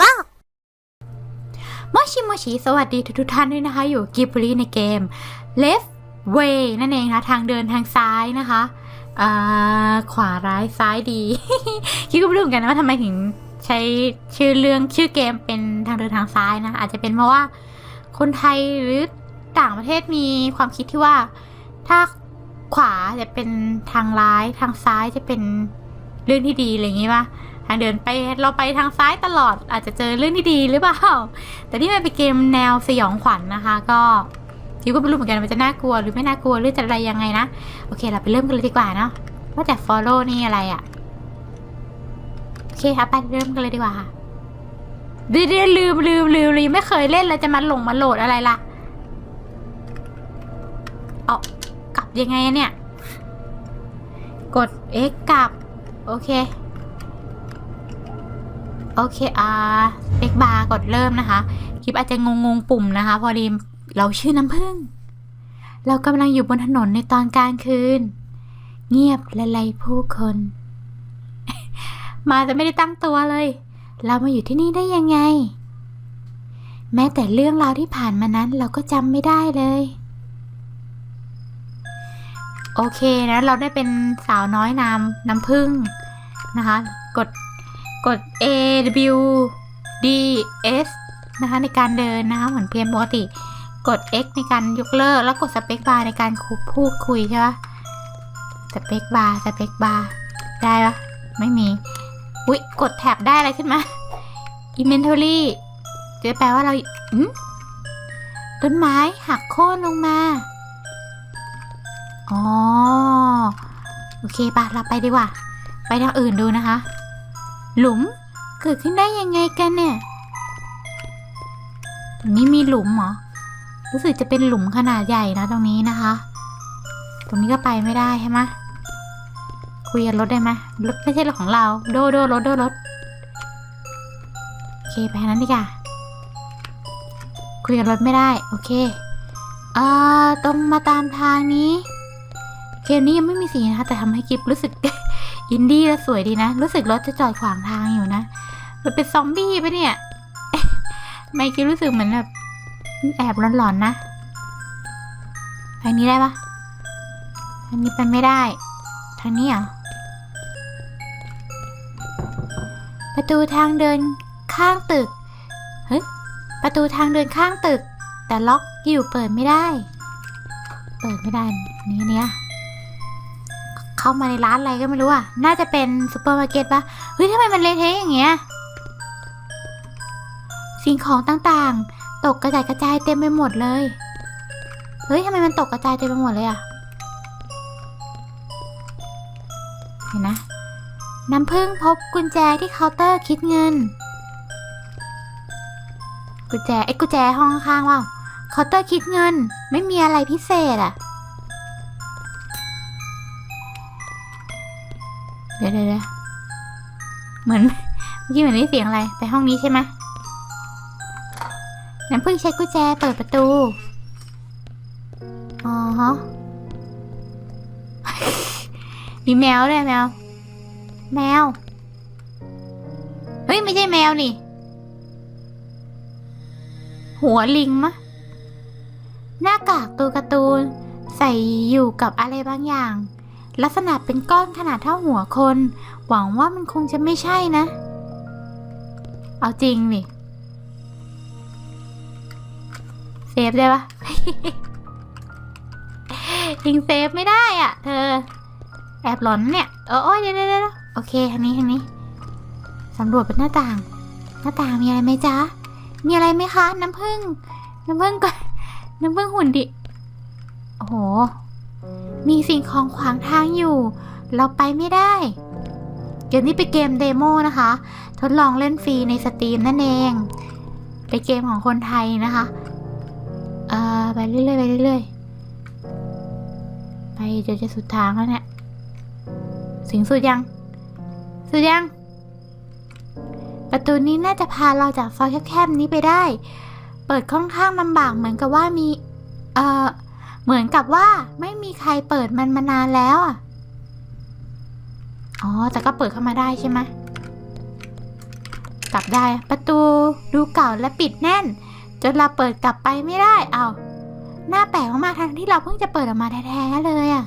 บอกโมชิโมชิสวัสดีทุกท่านด้วยนะคะ อยู่กิบรีในเกม left way นั่นเองนะทางเดินทางซ้ายนะคะขวาร้ายซ้ายดีคิดก็ไม่รู้เหมือนกันนะว่าทำไมถึงใช้ชื่อเรื่องชื่อเกมเป็นทางเดินทางซ้ายนะ อาจจะเป็นเพราะว่าคนไทยหรือต่างประเทศมีความคิดที่ว่า ถ้าขวาจะเป็นทางร้ายทางซ้ายจะเป็นเรื่องที่ดีอะไรอย่างงี้ป่ะางเดินไปเราไปทางซ้ายตลอดอาจจะเจอเรื่องที่ดีหรือเปล่า แต่ที่มันเป็นเกมแนวสยองขวัญนนะคะ ก็คิวก็ไม่รู้เหมือนกันว่าจะน่ากลัวหรือไม่น่ากลัวหรือจะอะไรยังไงนะ โอเคเราไปเริ่มกันเลยดีกว่าเนาะว่าแต่ follow นี่อะไรอะ่ะโอเคครับไปเริ่มกันเลยดีกว่าค่ะเดี๋ยวเดี๋ยวลืมลืมลืมลืมไม่เคยเล่นแล้วจะมาหลงมาโหลดอะไรล่ะเอากลับยังไงเนี่ย กด X กลับ โอเค โอเคอ่าเอ็กบาร์กดเริ่มนะคะ คลิปอาจจะงงงๆปุ่มนะคะ พอดีเราชื่อน้ำผึ้งเรากำลังอยู่บนถนนในตอนกลางคืน เงียบและไรผู้คน มาจะไม่ได้ตั้งตัวเลย เรามาอยู่ที่นี่ได้ยังไง แม้แต่เรื่องราวที่ผ่านมานั้นเราก็จำไม่ได้เลย โอเคนะเราได้เป็นสาวน้อยนามน้ำผึ้งนะคะ กด กด A W D S นะคะในการเดินนะคะเหมือนเพียงปกติ กด X ในการยกเลิก แล้วกดสเปคบาร์ในการคุพูดคุยใช่ปะสเปคบาร์สเปคบาร์ได้ปะไม่มี อุ๊ย กดแท็บได้อะไรขึ้นมา Inventory จะแปลว่าเราต้นไม้หักโค่นลงมา อ๋อ โอเคปะเราไปดีกว่า ไปทางอื่นดูนะคะ หลุม เกิดขึ้นได้ยังไงกันเนี่ย ตรงนี้มีหลุมเหรอ รู้สึกจะเป็นหลุมขนาดใหญ่นะตรงนี้นะคะ ตรงนี้ก็ไปไม่ได้ใช่ไหมคุยกับรถได้ไหมรถไม่ใช่รถของเรา โดโดรถโดรถโอเคไปนั้นดีกว่าคุยกับรถไม่ได้ โอเคเอ่อตรงมาตามทางนี้ เกมนี้ยังไม่มีสีนะคะแต่ทำให้กิฟรู้สึก อินดี้แล้วสวยดีนะ รู้สึกรถจะจอดขวางทางอยู่นะ มันเป็นซอมบี้ปะเนี่ย ไม่คิดรู้สึกเหมือนแบบแอบหลอนๆนะทางนี้ได้ปะทางนี้ไปไม่ได้ ทางนี้เหรอ ประตูทางเดินข้างตึก เฮ้ย ประตูทางเดินข้างตึก แต่ล็อกอยู่เปิดไม่ได้ เปิดไม่ได้ นี่เนี่ย เข้ามาในร้านอะไรก็ไม่รู้อะ น่าจะเป็นซูเปอร์มาร์เก็ตปะเฮ้ยทำไมมันเละเทะอย่างเงี้ย สิ่งของต่างๆ ตกกระจายกระจายเต็มไปหมดเลย เฮ้ยทำไมมันตกกระจายเต็มไปหมดเลยอะ เห็นนะ น้ำพึ่งพบกุญแจที่เคาน์เตอร์คิดเงิน กุญแจไอ้กุญแจห้องข้างว่าเคาน์เตอร์คิดเงิน ไม่มีอะไรพิเศษอะ เดี๋ยวเดี๋ยวเหมือนเมื่อกี้เหมือนได้เสียงอะไรไปห้องนี้ใช่ไหมน้ำพึ่งใช้กุญแจเปิดประตู อ๋อฮะมีแมวด้วยแมว แมว เฮ้ย ไม่ใช่แมวนี่ หัวลิงมะ หน้ากากตัวการ์ตูน ใส่อยู่กับอะไรบางอย่าง ลักษณะเป็นก้อนขนาดเท่าหัวคน หวังว่ามันคงจะไม่ใช่นะ เอาจริงนี่เซฟได้ปะยิงเซฟไม่ได้อะ เธอ แอบหลอนเนี่ยเออโอ้ยเดี๋ยวเดี๋ยวเดี๋ยวโอเคทางนี้ทางนี้สำรวจเป็นหน้าต่าง หน้าต่างมีอะไรไหมจ๊ะ มีอะไรไหมคะ น้ำผึ้งน้ำผึ้งก่อนน้ำผึ้งหุ่นดิ โอ้โห มีสิ่งของขวางทางอยู่ เราไปไม่ได้ เกมนี้เป็นเกมเดโมนะคะ ทดลองเล่นฟรีในสตรีมนั่นเอง เป็นเกมของคนไทยนะคะ เอ่อ ไปเรื่อยๆไปเรื่อยๆ ไปจนจะสุดทางแล้วเนี่ย สิงสุดยัง สุดยัง ประตูนี้น่าจะพาเราจากซอยแคบๆนี้ไปได้ เปิดค่อนข้างลำบากเหมือนกับว่ามี เอ่อ เหมือนกับว่าไม่มีใครเปิดมันมานานแล้วอะ อ๋อ แต่ก็เปิดเข้ามาได้ใช่ไหมกลับได้ประตูดูเก่าและปิดแน่น จนเราเปิดกลับไปไม่ได้ เอาหน้าแปลกมากทั้งที่เราเพิ่งจะเปิดออกมาแท้ๆเลยอะ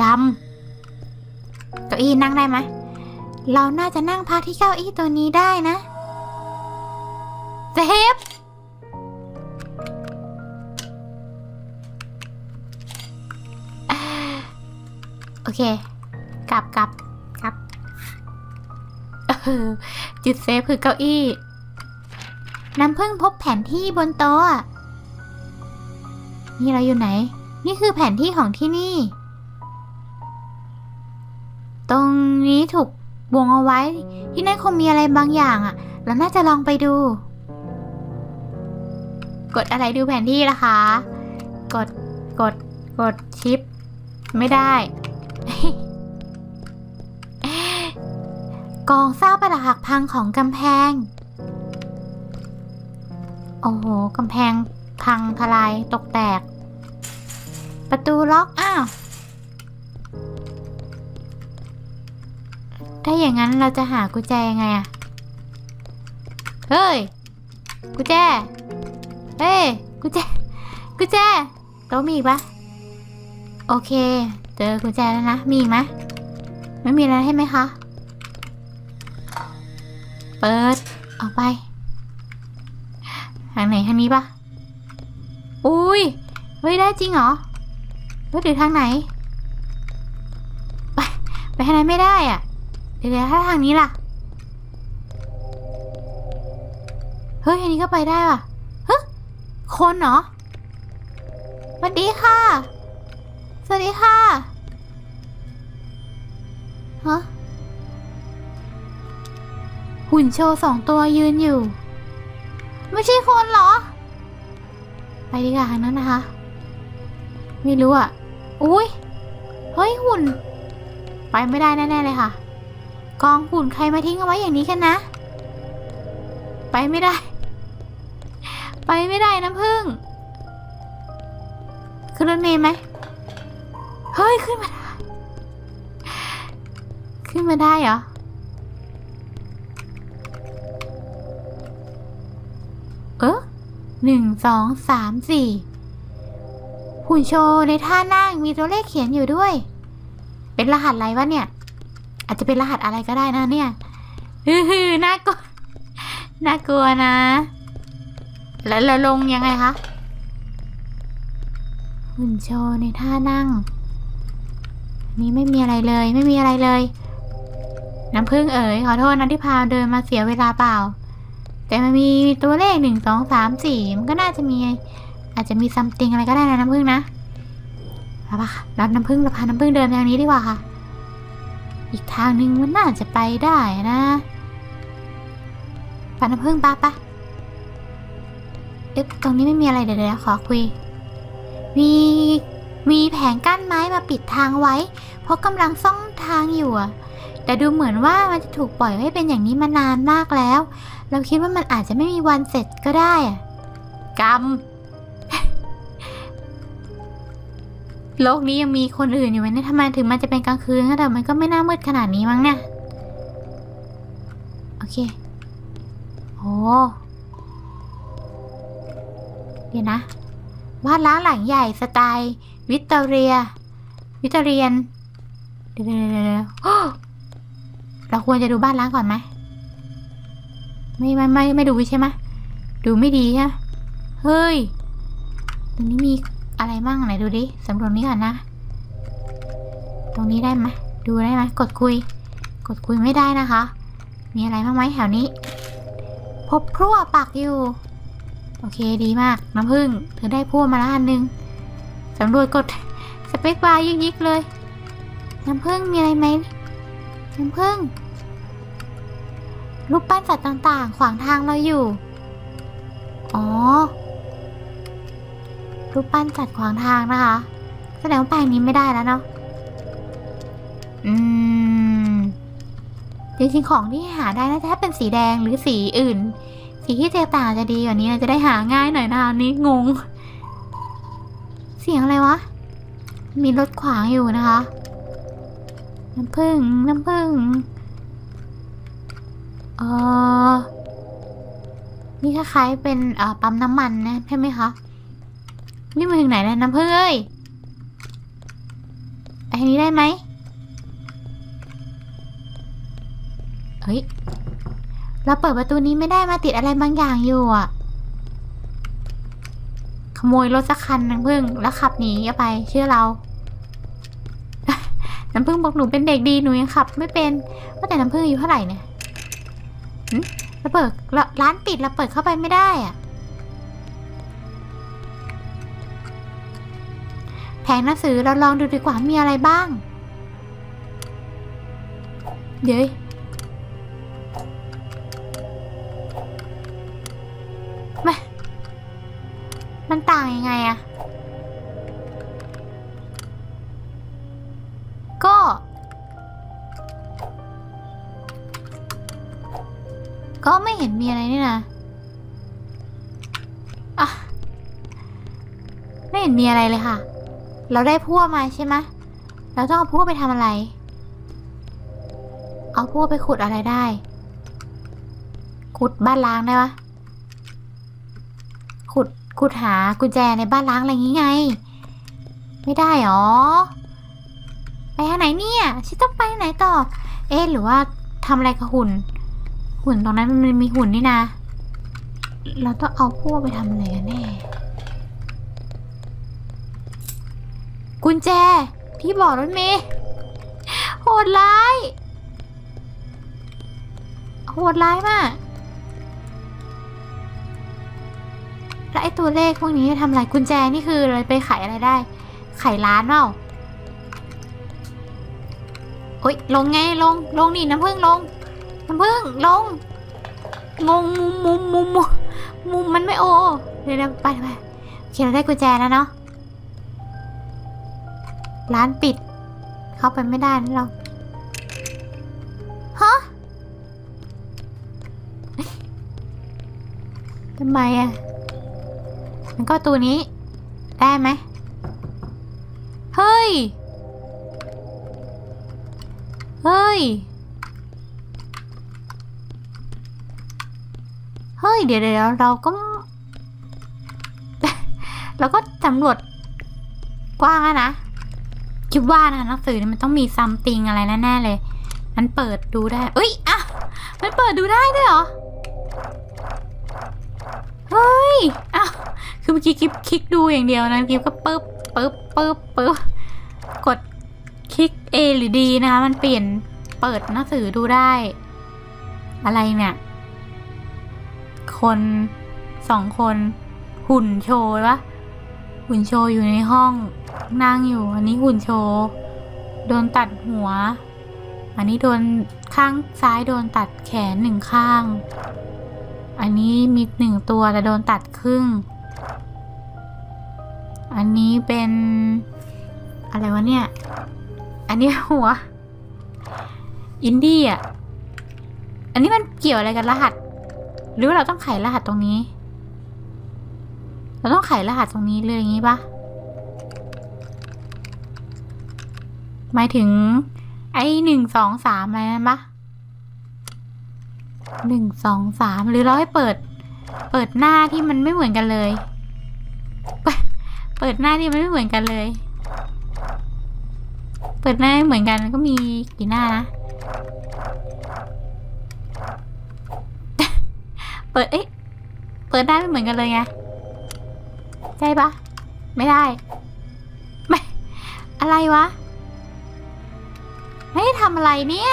กำเก้าอี้นั่งได้ไหมเราน่าจะนั่งพักที่เก้าอี้ตัวนี้ได้นะเซฟ เค กลับกลับกลับจุดเซฟคือเก้าอี้น้ำพึ่งพบแผนที่บนโต๊ะนี่เราอยู่ไหน นี่คือแผนที่ของที่นี่ ตรงนี้ถูกวงเอาไว้ ที่นั่นคงมีอะไรบางอย่างอะเราน่าจะลองไปดู กดอะไรดูแผนที่ล่ะคะ กด กด กดชิป ไม่ได้ กองซากปรักหักพังของกำแพง โอ้โหกำแพงพังทลายตกแตก ประตูล็อกอ้าว ถ้าอย่างนั้นเราจะหากุญแจยังไงอะเฮ้ย กุญแจ เฮ้ย กุญแจ กุญแจโต๊ะมีอีกปะโอเค เจอกุญแจแล้วนะ มีอีกไหมไม่มีแล้วใช่ไหมคะ เปิด ออกไป ทางไหนทางนี้ปะอุ้ยเฮ้ยได้จริงเหรอเฮ้ยหรือทางไหน ไป ไปทางไหนไม่ได้อะ เดี๋ยวถ้าทางนี้ล่ะ เฮ้ยอันนี้ก็ไปได้ว่ะ เฮ้ยคนเหรอสวัสดีค่ะ สวัสดีค่ะฮะหุ่นโชว์สองตัวยืนอยู่ ไม่ใช่คนเหรอ ไปดีกว่าทางนั้นนะคะ ไม่รู้อะ อุ้ยเฮ้ยหุ่น ไปไม่ได้แน่ๆเลยค่ะ กองหุ่นใครมาทิ้งเอาไว้อย่างนี้กันนะ ไปไม่ได้ ไปไม่ได้น้ำพึ่งขึ้นรถเมล์ไหม เฮ้ย ขึ้นมาได้ ขึ้นมาได้เหรอ เออหนึ่งสองสามสี่หุ่นโชว์ในท่านั่งมีตัวเลขเขียนอยู่ด้วย เป็นรหัสอะไรวะเนี่ย อาจจะเป็นรหัสอะไรก็ได้นะเนี่ยฮือฮือน่ากลัวน่ากลัวนะ แล้วเราลงยังไงคะหุ่นโชว์ในท่านั่ง นนี้ไม่มีอะไรเลย ไม่มีอะไรเลย น้ำพึ่งเอ๋ยขอโทษนะที่พาเดินมาเสียเวลาเปล่า แต่มันมีตัวเลขหนึ่งสองสามสี่มันก็น่าจะมี อาจจะมีซัมติงอะไรก็ได้นะน้ำพึ่งนะเอาปะค่ะรับน้ำพึ่งเราพาน้ำพึ่งเดินทางนี้ดีกว่าค่ะ อีกทางหนึ่งมันน่าจะไปได้นะไปน้ำพึ่งปะปะเอ๊ะตรงนี้ไม่มีอะไรเดี๋ยวเดี๋ยวขอคุย มี มีแผงกั้นไม้มาปิดทางไว้ เพราะกำลังซ่อมทางอยู่อะแต่ดูเหมือนว่ามันจะถูกปล่อยให้เป็นอย่างนี้มานานมากแล้ว เราคิดว่ามันอาจจะไม่มีวันเสร็จก็ได้อะกรรม โลกนี้ยังมีคนอื่นอยู่ไหมเนี่ยทำไมถึงมันจะเป็นกลางคืนก็แต่มันก็ไม่น่ามืดขนาดนี้มั้งเนี่ย โอเค โอ้เดี๋ยวนะบ้านล้างหลังใหญ่สไตล์ วิตเตอเรีย วิตเตอรียน เดี๋ยวเดี๋ยวเราควรจะดูบ้านล้างก่อนไหมไม่ไม่ไม่ไม่ดูใช่ไหมดูไม่ดีใช่เฮ้ยตรงนี้มีอะไรมั่งไหนดูดิสำรวจนี้ก่อนนะ ตรงนี้ได้ไหมดูได้ไหมกดคุย กดคุยไม่ได้นะคะ มีอะไรบ้างไหมแถวนี้ พบพรั่วปักอยู่ โอเคดีมากน้ำผึ้งเธอได้พรั่วมาแล้วอันหนึง สำรวจกดสเปคบาร์ยิกๆเลย น้ำผึ้งมีอะไรไหมน้ำผึ้งรูปปั้นสัตว์ต่างๆ ขวางทางเราอยู่ อ๋อ รูปปั้นสัตว์ขวางทางนะคะ แสดงว่าแปลงนี้ไม่ได้แล้วเนาะ อืม จริงๆของที่หาได้น่าจะเป็นสีแดงหรือสีอื่น สีที่แตกต่างจะดีกว่านี้จะได้หาง่ายหน่อยนะคะนนี้งง เสียงอะไรวะ มีรถขวางอยู่นะคะ น้ำผึ้งน้ำผึ้งเออนี่คล้ายๆเป็นปั๊มน้ำมันนะใช่ไหมคะนี่มาถึงไหนแล้วน้ำพึ่งเอ้ยไปทางนี้ได้ไหมเฮ้ย เราเปิดประตูนี้ไม่ได้มาติดอะไรบางอย่างอยู่อะ โมยรถสักคันน้ำพึ่งแล้วขับหนีเอาไปเชื่อเราน้ำพึ่งบอกหนูเป็นเด็กดีหนูยังขับ ไม่เป็นว่าแต่น้ำพึ่งอายุเท่าไหร่เนี่ยเราเปิดราร้านปิดเราเปิดเข้าไปไม่ได้อะแผงหนังสือเราลองดูดีกว่ามีอะไรบ้าง เดี๋ยว เราได้พั่วมาใช่ไหมเราต้องเอาพั่วไปทำอะไร เอาพั่วไปขุดอะไรได้ ขุดบ้านล้างได้ปะขุดขุดหากุญแจในบ้านล้างอะไรงี้ไง ไม่ได้หรอ ไปทางไหนเนี่ยฉันต้องไปไหนต่อ เอ๊หรือว่าทำอะไรกับหุ่น หุ่นตรงนั้นมันมีหุ่นนี่นะ เราต้องเอาพวกไปทำอะไรกันแน่ กุญแจ ที่บอกรถเมย์โหดร้าย โหดร้ายมากแล้วไอตัวเลขพวกนี้จะทำอะไรกุญแจนี่คืออะไรไปขายอะไรได้ ขายร้านเปล่าโอ๊ยลงไงลงลงนี่น้ำผึ้งลงน้ำผึ้งลงงงมุมมุมมุมมุมมันไม่โอเดี๋ยวไปไปโอเคเราได้กุญแจแล้วเนาะ ร้านปิด เข้าไปไม่ได้นะเราฮะทำไมอะมันก็ตัวนี้ ได้ไหม เฮ้ย เฮ้ย เฮ้ย เดี๋ยวเดี๋ยวเราก็ เราก็สำรวจกว้างนะ คิดว่านะหนังสือนี่มันต้องมีซัมติงอะไรแน่ๆเลย มันเปิดดูได้เอ้ยอะมันเปิดดูได้ด้วยเหรอ เฮ้ยอ้าวคือเมื่อกี้กิ๊บคลิกดูอย่างเดียวนะกิ๊บก็ปึ๊บปึ๊บปึ๊บปึ๊บกดคลิก A หรือ D นะคะ มันเปลี่ยนเปิดหนังสือดูได้ อะไรเนี่ย คนสองคนหุ่นโชว์วะหุ่นโชว์อยู่ในห้อง นั่งอยู่ อันนี้หุ่นโชว์โดนตัดหัว อันนี้โดนข้างซ้ายโดนตัดแขนหนึ่งข้าง อันนี้มีหนึ่งตัวแต่โดนตัดครึ่ง อันนี้เป็นอะไรวะเนี่ย อันนี้หัว อินดี้อะ อันนี้มันเกี่ยวอะไรกันรหัส หรือว่าเราต้องไขรหัสตรงนี้ เราต้องไขรหัสตรงนี้เลยอย่างนี้ปะ หมายถึง ไอ้หนึ่งสองสามอะไรนั่นปะหนึ่งสองสามหรือเราให้เปิด เปิดหน้าที่มันไม่เหมือนกันเลย เปิดหน้าที่มันไม่เหมือนกันเลย เปิดหน้าไม่เหมือนกันก็มีกี่หน้านะเปิดเอ๊ะเปิดได้ไม่เหมือนกันเลยไงใช่ปะไม่ได้ ไม่ อะไรวะ ไม่ทำอะไรเนี่ย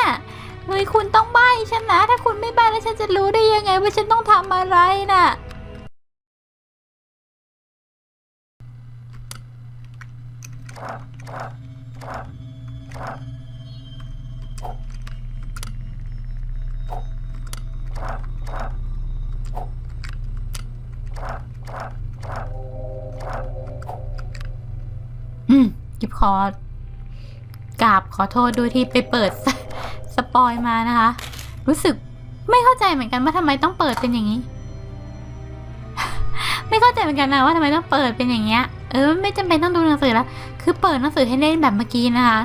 เฮ้ยคุณต้องใบ้ฉันนะ ถ้าคุณไม่ใบ้แล้วฉันจะรู้ได้ยังไงว่าฉันต้องทำอะไรน่ะอืมกิบขอ กราบขอโทษด้วยที่ไปเปิดสสปอยมานะคะ รู้สึกไม่เข้าใจเหมือนกันว่าทำไมต้องเปิดเป็นอย่างนี้ ไม่เข้าใจเหมือนกันนะว่าทำไมต้องเปิดเป็นอย่างเงี้ย เออไม่จำเป็นต้องดูหนังสือแล้วคือเปิดหนังสือให้เล่นแบบเมื่อกี้นะคะ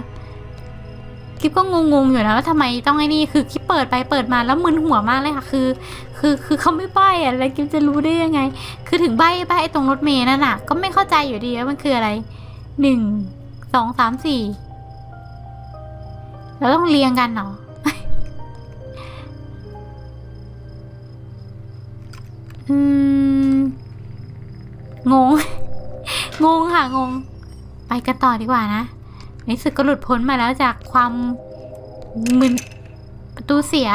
กิ๊บก็งงๆอยู่นะว่าทำไมต้องไอ้นี่คือกิ๊บเปิดไปเปิดมาแล้วมึนหัวมากเลยค่ะ คือ คือคือเขาไม่ใบอะแล้วกิ๊บจะรู้ได้ยังไง คือถึงใบใบ้ตรงรถเมล์นั่นน่ะ ก็ไม่เข้าใจอยู่ดีว่ามันคืออะไรหนึ่งสองสามสี่ เราต้องเรียงกันเหรออืม งง งงค่ะ งง ไปกันต่อดีกว่านะในที่สุดก็หลุดพ้นมาแล้วจากความมึนประตูเสีย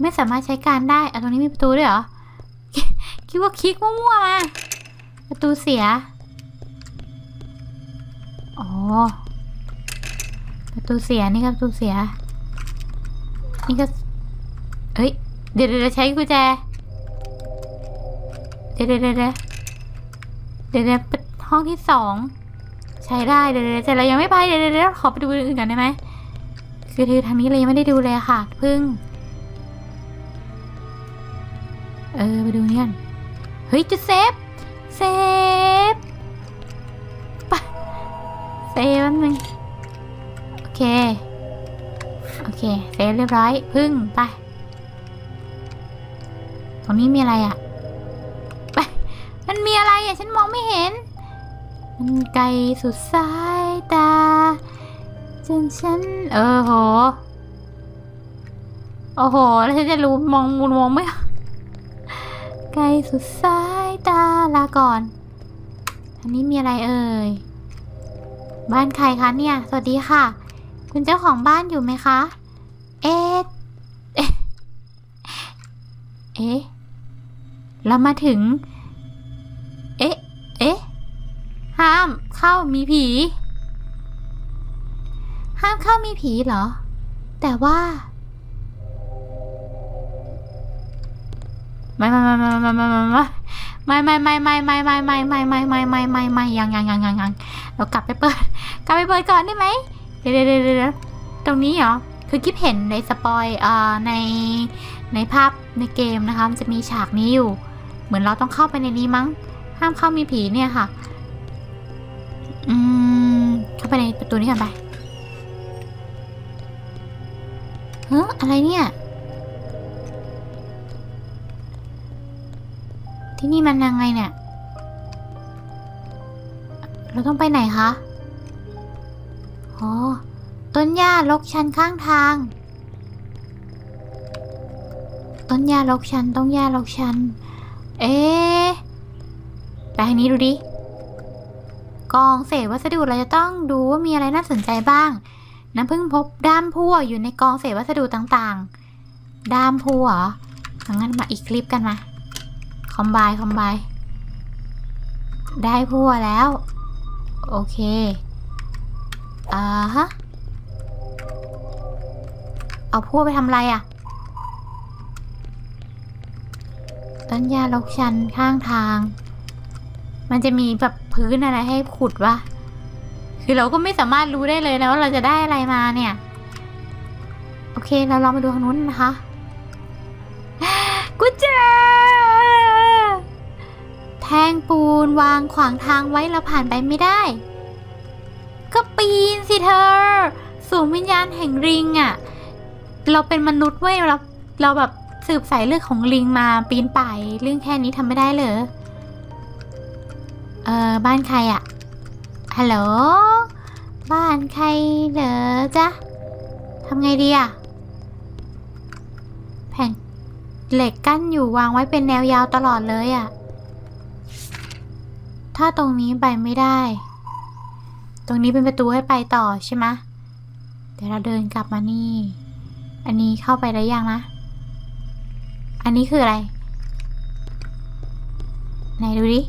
ไม่สามารถใช้การได้อะตรงนี้มีประตูด้วยเหรอ คิดว่าคลิกมั่วๆมา ประตูเสีย อ๋อ ประตูเสียนี่ก็ประตูเสีย นี่ก็เฮ้ยเดี๋ยวเดี๋ยวใช้กุญแจเดี๋ยวเดี๋ยวเดี๋ยวเดี๋ยวเดี๋ยวเดี๋ยวเป็นห้องที่สองใช้ได้เดี๋ยวเดี๋ยวแต่เรายังไม่ไปเดี๋ยวเดี๋ยวเดี๋ยวขอไปดูอื่นๆกันได้ไหมคือคือทางนี้เรายังไม่ได้ดูเลยค่ะพิ่ง เออไปดูเนี่กันเฮ้ยจะเซฟเซฟไปเซฟแป๊บนึง เค โอเคเซฟเรียบร้อย พึ่งไป ตรงนี้มีอะไรอะมันมีอะไรอะ ฉันมองไม่เห็น มันไกลสุดสายตา จนฉัน เออโห โอ้โห แล้วฉันจะรู้มองมุนมองไม่ไกลสุดสายตาลาก่อนอันนี้มีอะไรเอ่ยบ้านใครคะเนี่ย สวัสดีค่ะ คุณเจ้าของบ้านอยู่ไหมคะ เอ๊ะ เอ๊ะ เรามาถึง เอ๊ะ เอ๊ะ ห้ามเข้ามีผี ห้ามเข้ามีผีเหรอ แต่ว่า ไม่ไม่ไม่ไม่ไม่ไม่ไม่ไม่ไม่ไม่ไม่ไม่ไม่ไม่ไม่ไม่ไม่ไม่ไม่ยังยังยังยังยังเรากลับไปเปิด กลับไปเปิดก่อนได้ไหม ดี๋ยวเดี๋ยวเดี๋ยวตรงนี้เหรอ คือกิ๊บเห็นในสปอยเอ่อในในภาพในเกมนะคะ มันจะมีฉากนี้อยู่ เหมือนเราต้องเข้าไปในนี้มั้ง ห้ามเข้ามีผีเนี่ยค่ะ อืม เข้าไปในประตูนี้กันไป เฮ้ออะไรเนี่ย ที่นี่มันยังไงเนี่ย เราต้องไปไหนคะ อ๋อต้นหญ้ารกชันข้างทาง ต้นหญ้ารกชัน ต้นหญ้ารกชัน เอ๊ะไปทางนี้ดูดิ กองเศษวัสดุเราจะต้องดูว่ามีอะไรน่าสนใจบ้าง น้ำพึ่งพบด้ามพั่วอยู่ในกองเศษวัสดุต่างๆ ด้ามพั่วเหรองั้นมาอีกคลิปกันมา คอมไบคอมไบได้พั่วแล้ว โอเค อ่าฮะ เอาพั่วไปทำอะไรอะ่ะ ต้นหญ้ารกชันข้างทาง มันจะมีแบบพื้นอะไรให้ขุดวะ คือเราก็ไม่สามารถรู้ได้เลยนะว่าเราจะได้อะไรมาเนี่ย โอเค เราลองไปดูทางนู้นนะคะกุญแจแทงปูนวางขวางทางไว้เราผ่านไปไม่ได้ ก็ปีนสิเธอ สู่วิญญาณแห่งริงอะ่ะ เราเป็นมนุษย์เว้ยเราเราแบบสืบสายเลือดของลิงมาปีนป่ายเรื่องแค่นี้ทำไม่ได้เหรอ เออบ้านใครอะฮัลโหล บ้านใครเหรอจ๊ะทำไงดีอะแผ่นเหล็กกั้นอยู่วางไว้เป็นแนวยาวตลอดเลยอะ ถ้าตรงนี้ไปไม่ได้ ตรงนี้เป็นประตูให้ไปต่อใช่ไหมเดี๋ยวเราเดินกลับมานี่ อันนี้เข้าไปได้ยังนะ อันนี้คืออะไร ไหนดูดิ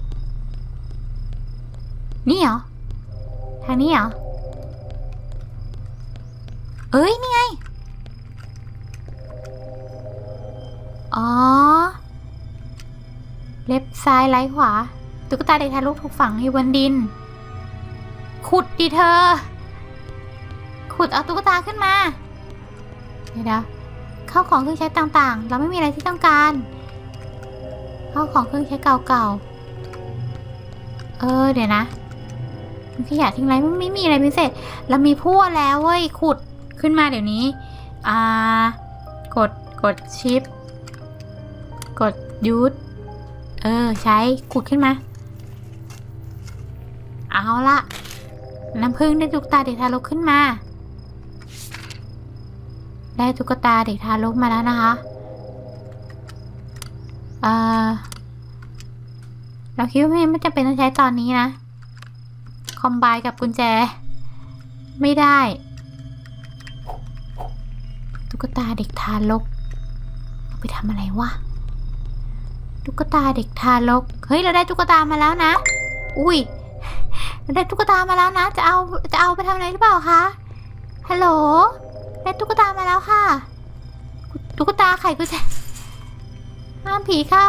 นี่เหรอ ทางนี้เหรอ เอ้ย นี่ไง อ๋อ เล็บซ้ายไล้ขวา ตุ๊กตาเด็กทารกถูกฝังอยู่บนดิน ขุดดิเธอ ขุดเอาตุ๊กตาขึ้นมา เดี๋ยวนะเข้าของเครื่องใช้ต่างๆ เราไม่มีอะไรที่ต้องการเข้าของเครื่องใช้เก่าๆ เออเดี๋ยวนะขยะทิ้งไรมันไม่มีอะไรพิเศษ เรามีพั่วแล้วเว้ย ขุดขึ้นมาเดี๋ยวนี้ อ่า กด กดชิป กดยูทเออ ใช้ ขุดขึ้นมา เอาละ น้ำพึ่งได้ตุ๊กตาเด็กทารกขึ้นมา ได้ตุ๊กตาเด็กทารกมาแล้วนะคะ เอ่อเราคิดว่าไม่จำเป็นต้องใช้ตอนนี้นะ คอมไบกับกุญแจ ไม่ได้ ตุ๊กตาเด็กทารกเอาไปทำอะไรวะ ตุ๊กตาเด็กทารก เฮ้ย เราได้ตุ๊กตามาแล้วนะ อุ้ย ได้ตุ๊กตามาแล้วนะ จะเอาจะเอาไปทำอะไรหรือเปล่าคะ ฮัลโหล ได้ตุ๊กตามาแล้วค่ะ ตุ๊กตาไข่กุญแจห้ามผีเข้า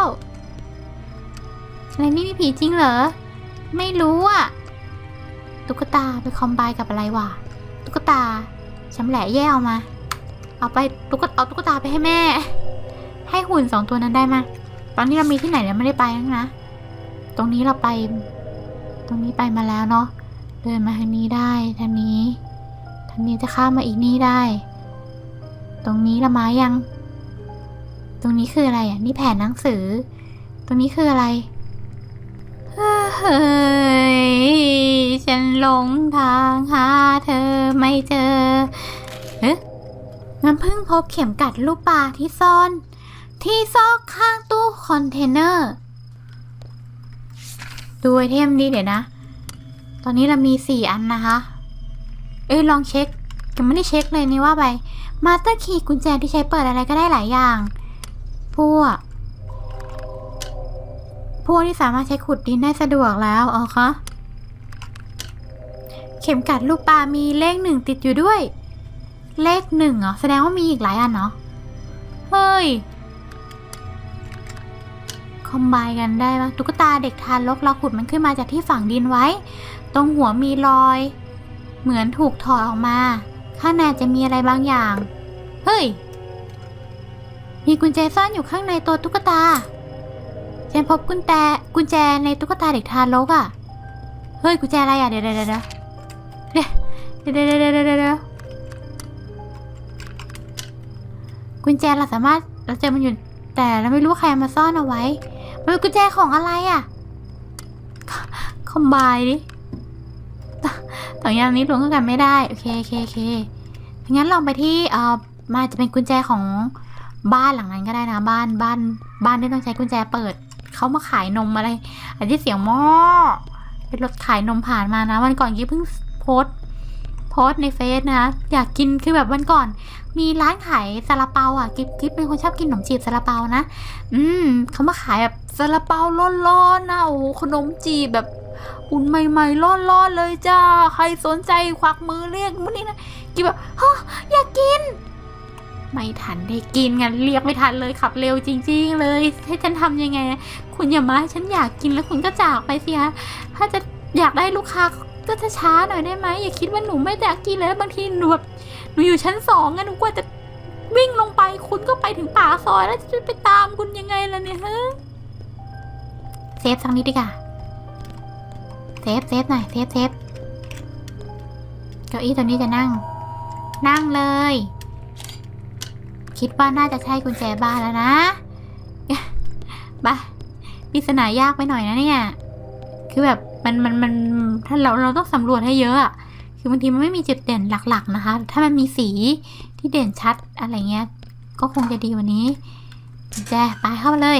อะไรนี่มีผีจริงเหรอ ไม่รู้อะ ตุ๊กตาไปคอมไบกับอะไรวะ ตุ๊กตาชำแหละแย่เอามา เอาไปตุ๊กเอาตุ๊กตาไปให้แม่ ให้หุ่นสองตัวนั้นได้ไหมตอนนี้เรามีที่ไหนเราไม่ได้ไปนะ ตรงนี้เราไป ตรงนี้ไปมาแล้วเนาะ เดินมาทางนี้ได้ทางนี้ทางนี้จะข้ามมาอีกนี่ได้ ตรงนี้ละไมายัง ตรงนี้คืออะไรอะ นี่แผ่นหนังสือ ตรงนี้คืออะไร เฮ้ย ฉันหลงทางหาเธอไม่เจอ เอ๊ะน้ำพึ่งพบเข็มกัดลูกปลาที่ซ่อน ที่ซอกข้างตู้คอนเทนเนอร์ ดูไอเทมนี้เดี๋ยวนะ ตอนนี้เรามีสี่อันนะคะ เอ้ยลองเช็คยังไม่ได้เช็คเลยนี่ว่าไป มาสเตอร์คีย์กุญแจที่ใช้เปิดอะไรก็ได้หลายอย่าง พวก พวกที่สามารถใช้ขุดดินได้สะดวกแล้วอ๋อคะเข็มกัดลูกปลา มีเลขหนึ่งติดอยู่ด้วย เลขหนึ่งเหรอ แสดงว่ามีอีกหลายอันเนาะเฮ้ย คอมไบกันได้ว่าตุ๊กตาเด็กทานรกเราขุดมันขึ้นมาจากที่ฝังดินไว้ ตรงหัวมีรอย เหมือนถูกถอดออกมา ข้างในจะมีอะไรบางอย่าง เฮ้ย มีกุญแจซ่อนอยู่ข้างในตัวตุ๊กตาฉันพบกุญแจกุญแจในตุ๊กตาเด็กทานรกอะ เฮ้ยกุญแจอะไรอะเดี๋ยวเดี๋ยวเดี๋ยวเดี๋ยวเดี๋ยวเดี๋ยวเดี๋ยวกุญแจเราสามารถเราเจอมันอยู่แต่เราไม่รู้ใครมาซ่อนเอาไว้ มันเป็นกุญแจของอะไรอะ คอมไบดิต่างยางนี้รวมกันไม่ได้ โอเคโอเคโอเคงั้นลองไปที่เอ่อมาจะเป็นกุญแจของบ้านหลังนั้นก็ได้นะ บ้านบ้านบ้านที่ต้องใช้กุญแจเปิด เขามาขายนมอะไรอันที่เสียงหม้อเป็นรถขายนมผ่านมานะ วันก่อนกี้เพิ่งโพสโพสในเฟซนะอยากกินคือแบบวันก่อน มีร้านขายซาลาเปาอะกิ๊บกิ๊บเป็นคนชอบกินขนมจีบซาลาเปานะ อืมเขามาขายแบบซาลาเปาร้อนๆนะโอ้โหขนมจีบแบบอุ่นใหม่ๆร้อนๆเลยจ้า ใครสนใจควักมือเรียกมื่อนี้นะกิ๊บแบบฮะอยากกิน ไม่ทันได้กินงั้นเรียกไม่ทันเลยขับเร็วจริง ๆ เลยให้ฉันทำยังไง คุณอย่ามาให้ฉันอยากกินแล้วคุณก็จากไปสิคะถ้าจะอยากได้ลูกค้าก็จะช้าหน่อยได้ไหมอย่าคิดว่าหนูไม่อยากกินเลยบางทีหนูแบบหนูอยู่ชั้นสองอะหนูกว่าจะวิ่งลงไปคุณก็ไปถึงป่าซอยแล้วจะไปตามคุณยังไงล่ะเนี่ยฮะ เซฟสักนิดดีกว่าเซฟเซฟหน่อยเซฟเซฟเก้าอี้ตัวนี้จะนั่ง นั่งเลย คิดว่าน่าจะใช่กุญแจบ้านแล้วนะบ้าปริศนายากไปหน่อยนะเนี่ย คือแบบมันมันมันถ้าเราเราต้องสำรวจให้เยอะอะคือบางทีมันไม่มีจุดเด่นหลักๆนะคะ ถ้ามันมีสีที่เด่นชัดอะไรเงี้ย ก็คงจะดีว่านี้แจไปเข้ามาเลย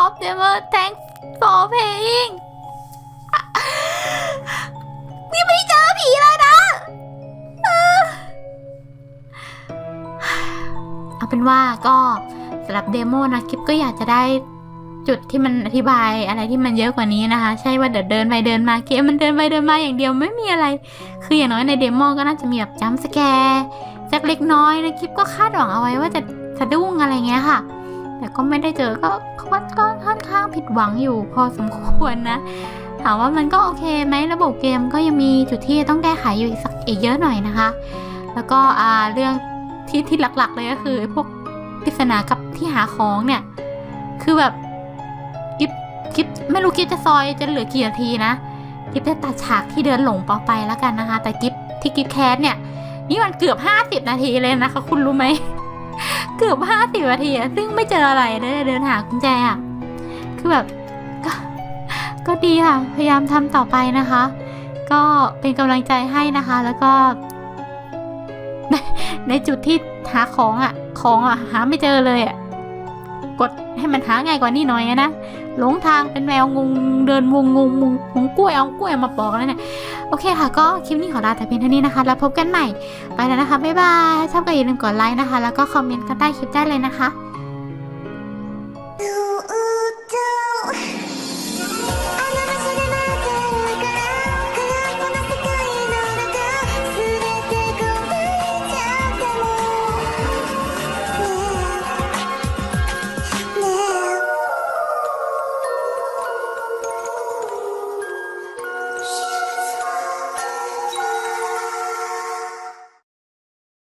Of the world thanks for paying นี่ไม่เจอผีเลยนะ เอาเป็นว่าก็สำหรับเดโมนะคลิปก็อยากจะได้จุดที่มันอธิบายอะไรที่มันเยอะกว่านี้นะคะ ใช่ว่าเดี๋ยวเดินไปเดินมาเกมมันเดินไปเดินมาอย่างเดียวไม่มีอะไร คืออย่างน้อยในเดโมก็น่าจะมีแบบจัมสแกร์สักเล็กน้อยนะคลิปก็คาดหวังเอาไว้ว่าจะสะดุ้งอะไรเงี้ยค่ะ แต่ก็ไม่ได้เจอก็ก็ก็ค่อนข้างผิดหวังอยู่พอสมควรนะ ถามว่ามันก็โอเคไหมระบบเกมก็ยังมีจุดที่ต้องแก้ไขอยู่อีกสักอีกเยอะหน่อยนะคะ แล้วก็อ่าเรื่องที่ที่หลักๆ เลยก็คือพวกปริศนากับที่หาของเนี่ย คือแบบกิฟกิฟไม่รู้กิฟจะซอยจะเหลือกี่นาทีนะกิฟจะตัดฉากที่เดินหลงปอไปแล้วกันนะคะ แต่กิฟที่กิฟแคสเนี่ย นี่มันเกือบห้าสิบนาทีเลยนะคะ คุณรู้ไหม เกือบห้าสิบนาทีอะซึ่งไม่เจออะไรเลยเดินหากุญแจอะคือแบบก็ก็ดีค่ะ พยายามทำต่อไปนะคะ ก็เป็นกำลังใจให้นะคะ แล้วก็ในในจุดที่หาของอะ ของอะหาไม่เจอเลยอะกดให้มันหาง่ายกว่านี้หน่อยนะหลงทางเป็นแมวงงเดินวงงงงงกล้วยเอากล้วยมาปอกแล้วเนี่ย โอเคค่ะก็คลิปนี้ขอลาแต่เพียงเท่านี้นะคะ แล้วพบกันใหม่ ไปแล้วนะคะ บ๊ายบายชอบก็อย่าลืมกดไลค์นะคะ แล้วก็คอมเมนต์กันใต้คลิปได้เลยนะคะ